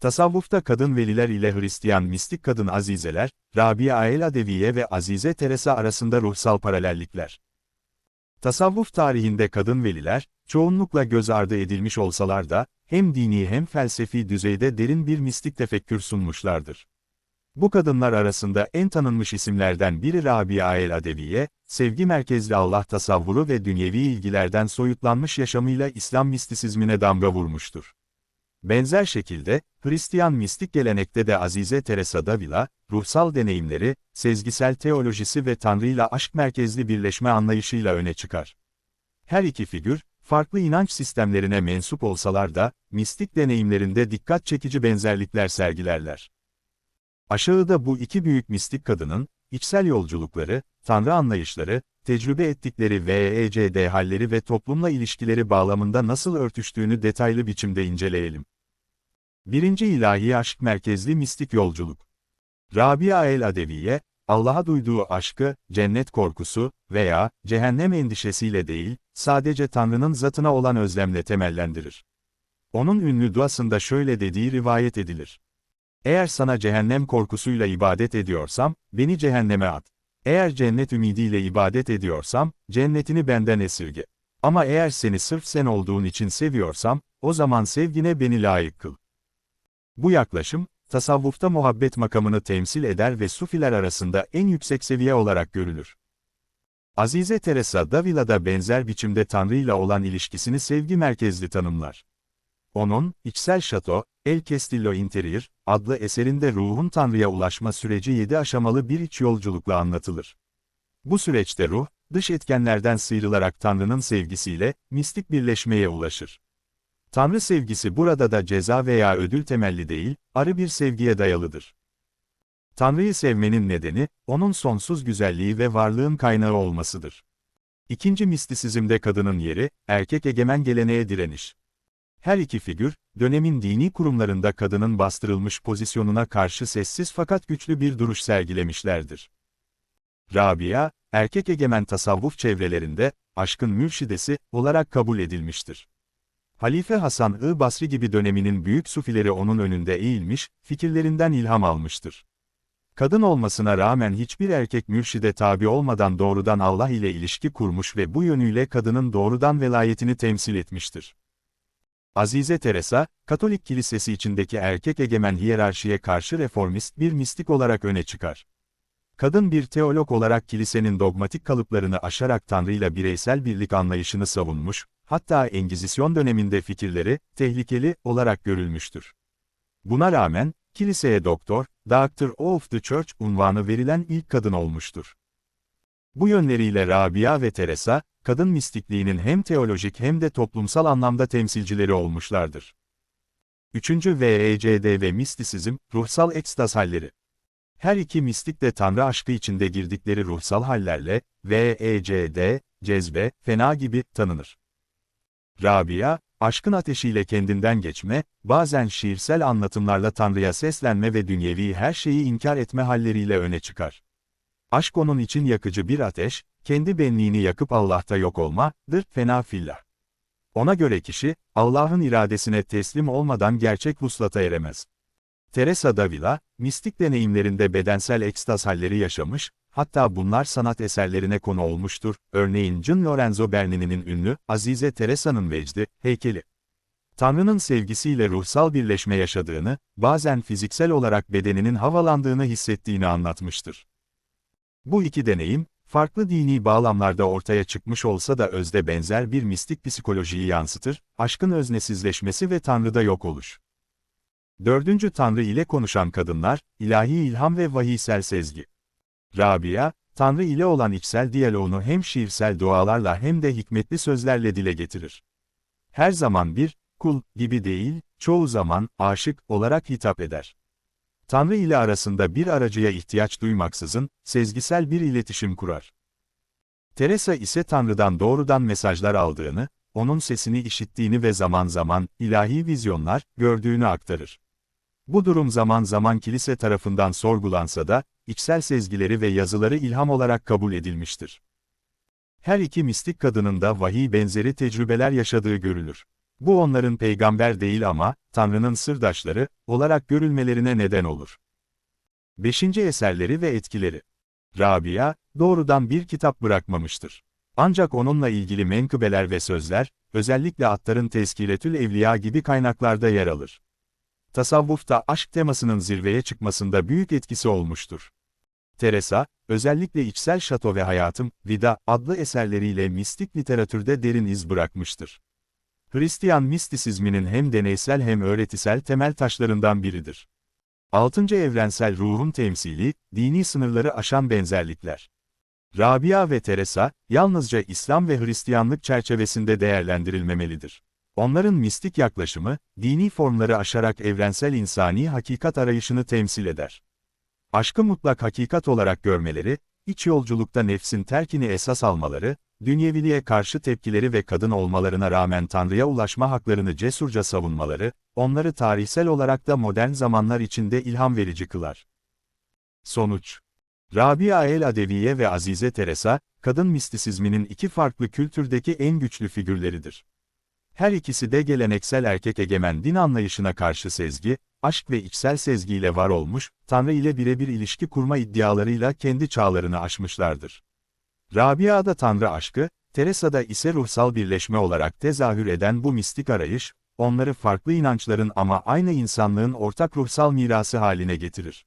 Tasavvufta kadın veliler ile Hristiyan mistik kadın azizeler, Rabia el ve Azize Teresa arasında ruhsal paralellikler. Tasavvuf tarihinde kadın veliler, çoğunlukla göz ardı edilmiş olsalar da, hem dini hem felsefi düzeyde derin bir mistik tefekkür sunmuşlardır. Bu kadınlar arasında en tanınmış isimlerden biri Rabia el Adeviye, sevgi merkezli Allah tasavvuru ve dünyevi ilgilerden soyutlanmış yaşamıyla İslam mistisizmine damga vurmuştur. Benzer şekilde, Hristiyan mistik gelenekte de Azize Teresa Davila, ruhsal deneyimleri, sezgisel teolojisi ve Tanrı ile aşk merkezli birleşme anlayışıyla öne çıkar. Her iki figür, farklı inanç sistemlerine mensup olsalar da, mistik deneyimlerinde dikkat çekici benzerlikler sergilerler. Aşağıda bu iki büyük mistik kadının, içsel yolculukları, Tanrı anlayışları, tecrübe ettikleri VECD halleri ve toplumla ilişkileri bağlamında nasıl örtüştüğünü detaylı biçimde inceleyelim. Birinci ilahi aşk merkezli mistik yolculuk. Rabia el-Adeviye, Allah'a duyduğu aşkı, cennet korkusu veya cehennem endişesiyle değil, sadece Tanrı'nın zatına olan özlemle temellendirir. Onun ünlü duasında şöyle dediği rivayet edilir. Eğer sana cehennem korkusuyla ibadet ediyorsam, beni cehenneme at. Eğer cennet ümidiyle ibadet ediyorsam, cennetini benden esirge. Ama eğer seni sırf sen olduğun için seviyorsam, o zaman sevgine beni layık kıl. Bu yaklaşım, tasavvufta muhabbet makamını temsil eder ve sufiler arasında en yüksek seviye olarak görülür. Azize Teresa Davila'da benzer biçimde Tanrı ile olan ilişkisini sevgi merkezli tanımlar. Onun, içsel şato, El Castillo Interior, adlı eserinde ruhun Tanrı'ya ulaşma süreci yedi aşamalı bir iç yolculukla anlatılır. Bu süreçte ruh, dış etkenlerden sıyrılarak Tanrı'nın sevgisiyle, mistik birleşmeye ulaşır. Tanrı sevgisi burada da ceza veya ödül temelli değil, arı bir sevgiye dayalıdır. Tanrı'yı sevmenin nedeni, onun sonsuz güzelliği ve varlığın kaynağı olmasıdır. İkinci mistisizmde kadının yeri, erkek egemen geleneğe direniş. Her iki figür, dönemin dini kurumlarında kadının bastırılmış pozisyonuna karşı sessiz fakat güçlü bir duruş sergilemişlerdir. Rabia, erkek egemen tasavvuf çevrelerinde, aşkın mürşidesi olarak kabul edilmiştir. Halife Hasan-ı Basri gibi döneminin büyük sufileri onun önünde eğilmiş, fikirlerinden ilham almıştır. Kadın olmasına rağmen hiçbir erkek mürşide tabi olmadan doğrudan Allah ile ilişki kurmuş ve bu yönüyle kadının doğrudan velayetini temsil etmiştir. Azize Teresa, Katolik Kilisesi içindeki erkek egemen hiyerarşiye karşı reformist bir mistik olarak öne çıkar. Kadın bir teolog olarak kilisenin dogmatik kalıplarını aşarak Tanrı'yla bireysel birlik anlayışını savunmuş, hatta Engizisyon döneminde fikirleri, tehlikeli olarak görülmüştür. Buna rağmen, kiliseye doktor, Doctor of the Church unvanı verilen ilk kadın olmuştur. Bu yönleriyle Rabia ve Teresa, kadın mistikliğinin hem teolojik hem de toplumsal anlamda temsilcileri olmuşlardır. Üçüncü VECD ve mistisizm, ruhsal ekstaz halleri. Her iki mistik de Tanrı aşkı içinde girdikleri ruhsal hallerle, VECD, cezbe, fena gibi tanınır. Rabia, aşkın ateşiyle kendinden geçme, bazen şiirsel anlatımlarla Tanrı'ya seslenme ve dünyevi her şeyi inkar etme halleriyle öne çıkar. Aşk onun için yakıcı bir ateş, kendi benliğini yakıp Allah'ta yok olmadır, fena fillah. Ona göre kişi, Allah'ın iradesine teslim olmadan gerçek vuslata eremez. Teresa Davila, mistik deneyimlerinde bedensel ekstaz halleri yaşamış, hatta bunlar sanat eserlerine konu olmuştur, örneğin Gian Lorenzo Bernini'nin ünlü, Azize Teresa'nın vecdi, heykeli. Tanrı'nın sevgisiyle ruhsal birleşme yaşadığını, bazen fiziksel olarak bedeninin havalandığını hissettiğini anlatmıştır. Bu iki deneyim, farklı dini bağlamlarda ortaya çıkmış olsa da özde benzer bir mistik psikolojiyi yansıtır, aşkın öznesizleşmesi ve Tanrı'da yok oluş. Dördüncü Tanrı ile konuşan kadınlar, ilahi ilham ve vahiysel sezgi. Rabia, Tanrı ile olan içsel diyaloğunu hem şiirsel dualarla hem de hikmetli sözlerle dile getirir. Her zaman bir, kul gibi değil, çoğu zaman aşık olarak hitap eder. Tanrı ile arasında bir aracıya ihtiyaç duymaksızın, sezgisel bir iletişim kurar. Teresa ise Tanrı'dan doğrudan mesajlar aldığını, onun sesini işittiğini ve zaman zaman, ilahi vizyonlar, gördüğünü aktarır. Bu durum zaman zaman kilise tarafından sorgulansa da, içsel sezgileri ve yazıları ilham olarak kabul edilmiştir. Her iki mistik kadının da vahiy benzeri tecrübeler yaşadığı görülür. Bu onların peygamber değil ama, Tanrı'nın sırdaşları, olarak görülmelerine neden olur. 5. Eserleri ve etkileri Rabia, doğrudan bir kitap bırakmamıştır. Ancak onunla ilgili menkıbeler ve sözler, özellikle Attar'ın Tezkiretül Evliya gibi kaynaklarda yer alır. Tasavvufta aşk temasının zirveye çıkmasında büyük etkisi olmuştur. Teresa, özellikle içsel şato ve hayatım, Vida adlı eserleriyle mistik literatürde derin iz bırakmıştır. Hristiyan mistisizminin hem deneysel hem öğretisel temel taşlarından biridir. 6. Evrensel ruhun temsili, dini sınırları aşan benzerlikler. Rabia ve Teresa, yalnızca İslam ve Hristiyanlık çerçevesinde değerlendirilmemelidir. Onların mistik yaklaşımı, dini formları aşarak evrensel insani hakikat arayışını temsil eder. Aşkı mutlak hakikat olarak görmeleri, iç yolculukta nefsin terkini esas almaları, dünyeviliğe karşı tepkileri ve kadın olmalarına rağmen Tanrı'ya ulaşma haklarını cesurca savunmaları, onları tarihsel olarak da modern zamanlar içinde ilham verici kılar. Sonuç Rabia el-Adeviye ve Azize Teresa, kadın mistisizminin iki farklı kültürdeki en güçlü figürleridir. Her ikisi de geleneksel erkek egemen din anlayışına karşı sezgi, aşk ve içsel sezgiyle var olmuş, Tanrı ile birebir ilişki kurma iddialarıyla kendi çağlarını aşmışlardır. Rabia'da Tanrı aşkı, Teresa'da ise ruhsal birleşme olarak tezahür eden bu mistik arayış, onları farklı inançların ama aynı insanlığın ortak ruhsal mirası haline getirir.